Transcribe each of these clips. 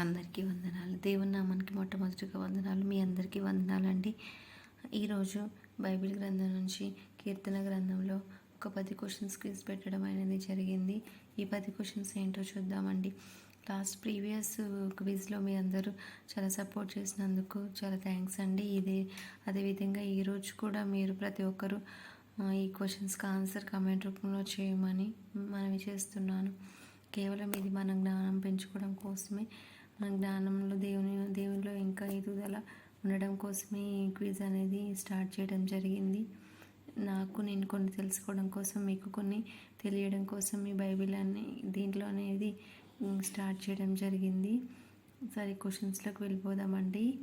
అందరికీ వందనాలు. దేవుని నామానికి మొట్టమొదటిగా వందనాలు. మీ అందరికీ వందనాలండి. ఈరోజు బైబిల్ గ్రంథం నుంచి కీర్తన గ్రంథంలో ఒక పది క్వశ్చన్స్ క్విజ్ పెట్టడం అనేది జరిగింది. ఈ పది క్వశ్చన్స్ ఏంటో చూద్దామండి. లాస్ట్ ప్రీవియస్ క్విజ్లో మీ అందరూ చాలా సపోర్ట్ చేసినందుకు చాలా థ్యాంక్స్ అండి. ఇది అదేవిధంగా ఈరోజు కూడా మీరు ప్రతి ఒక్కరూ ఈ క్వశ్చన్స్కి ఆన్సర్ కామెంట్ రూపంలో చేయమని మనవి చేస్తున్నాను. కేవలం ఇది మన జ్ఞానం పెంచుకోవడం కోసమే మన జ్ఞానంలో దేవుని దేవునిలో ఇంకా ఎదుగుదల ఉండడం కోసమే ఈ క్విజ్ అనేది స్టార్ట్ చేయడం జరిగింది. నాకు నేను కొన్ని తెలుసుకోవడం కోసం మీకు కొన్ని తెలియడం కోసం ఈ బైబిల్ అని దీంట్లో అనేది స్టార్ట్ చేయడం జరిగింది. సరే క్వశ్చన్స్లోకి వెళ్ళిపోదామండి.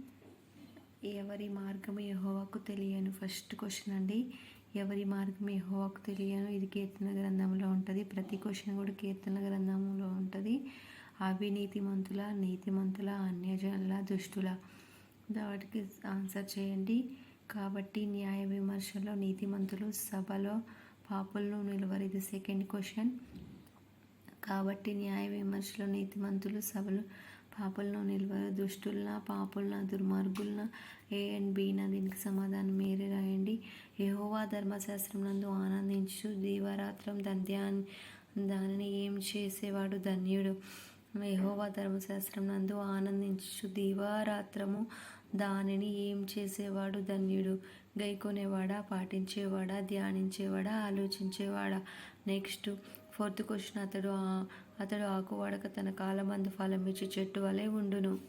ఎవరి మార్గం యహోవాకు తెలియను? ఫస్ట్ క్వశ్చన్ అండి. ఎవరి మార్గం యహోవాకు తెలియను? ఇది కీర్తన గ్రంథంలో ఉంటుంది. ప్రతి క్వశ్చన్ కూడా కీర్తన గ్రంథంలో ఉంటుంది. అవినీతిమంతుల నీతిమంతుల అన్యజనుల దుష్టుల. వాటికి ఆన్సర్ చేయండి. కాబట్టి న్యాయ విమర్శలో నీతిమంతులు సభలో పాపులను నిలవరు ఇది సెకండ్ క్వశ్చన్. కాబట్టి న్యాయ విమర్శలో నీతిమంతులు సభలు పాపులను నిలవరు దుష్టులన పాపులన దుర్మార్గులన ఏ అండ్ బిన దీనికి సమాధానం మీరే రాయండి. యహోవా ధర్మశాస్త్రం నందు ఆనందించు. దీవారాత్రం దధ్యాన్ని దానిని ఏం చేసేవాడు? ధన్యుడు. యహోవా ధర్మశాస్త్రం నందు ఆనందించు దీవారాత్రము దానిని ఏం చేసేవాడు ధన్యుడు? గైకొనేవాడా? పాటించేవాడా? ధ్యానించేవాడా? ఆలోచించేవాడా? నెక్స్ట్ ఫోర్త్ క్వశ్చన్ అతడు అతడు ఆకువాడక తన కాలమందు ఫలం ఇచ్చి చెట్టు వలె ఉండును.